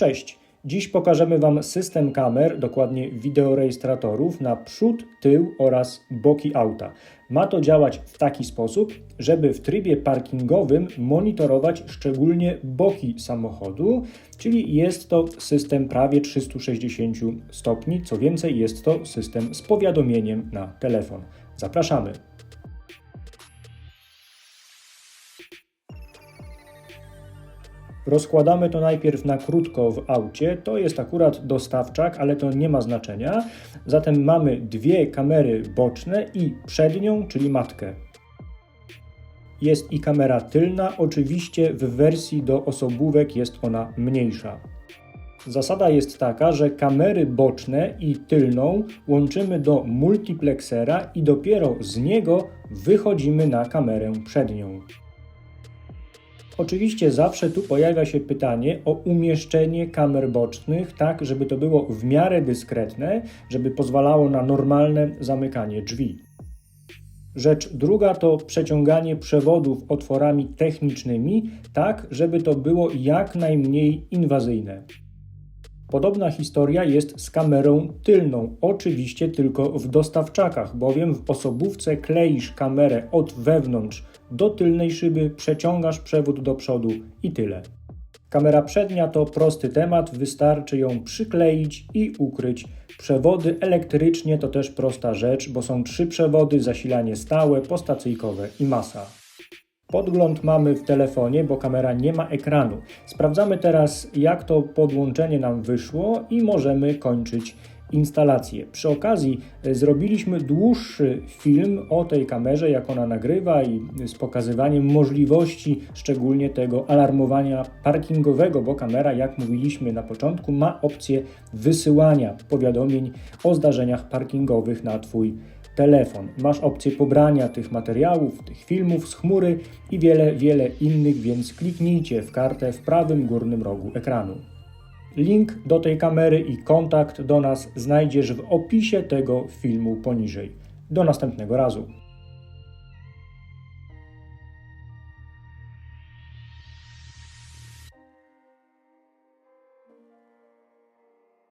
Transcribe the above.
Cześć! Dziś pokażemy Wam system kamer, dokładnie wideorejestratorów na przód, tył oraz boki auta. Ma to działać w taki sposób, żeby w trybie parkingowym monitorować szczególnie boki samochodu, czyli jest to system prawie 360 stopni. Co więcej, jest to system z powiadomieniem na telefon. Zapraszamy! Rozkładamy to najpierw na krótko w aucie. To jest akurat dostawczak, ale to nie ma znaczenia. Zatem mamy dwie kamery boczne i przednią, czyli matkę. Jest i kamera tylna, oczywiście w wersji do osobówek jest ona mniejsza. Zasada jest taka, że kamery boczne i tylną łączymy do multiplexera i dopiero z niego wychodzimy na kamerę przednią. Oczywiście zawsze tu pojawia się pytanie o umieszczenie kamer bocznych, tak żeby to było w miarę dyskretne, żeby pozwalało na normalne zamykanie drzwi. Rzecz druga to przeciąganie przewodów otworami technicznymi, tak żeby to było jak najmniej inwazyjne. Podobna historia jest z kamerą tylną, oczywiście tylko w dostawczakach, bowiem w osobówce kleisz kamerę od wewnątrz do tylnej szyby, przeciągasz przewód do przodu i tyle. Kamera przednia to prosty temat, wystarczy ją przykleić i ukryć. Przewody elektrycznie to też prosta rzecz, bo są trzy przewody, zasilanie stałe, postacyjkowe i masa. Podgląd mamy w telefonie, bo kamera nie ma ekranu. Sprawdzamy teraz, jak to podłączenie nam wyszło i możemy kończyć instalację. Przy okazji e, zrobiliśmy dłuższy film o tej kamerze, jak ona nagrywa i z pokazywaniem możliwości szczególnie tego alarmowania parkingowego, bo kamera, jak mówiliśmy na początku, ma opcję wysyłania powiadomień o zdarzeniach parkingowych na Twój telefon. Masz opcję pobrania tych materiałów, tych filmów z chmury i wiele, wiele innych, więc kliknijcie w kartę w prawym górnym rogu ekranu. Link do tej kamery i kontakt do nas znajdziesz w opisie tego filmu poniżej. Do następnego razu.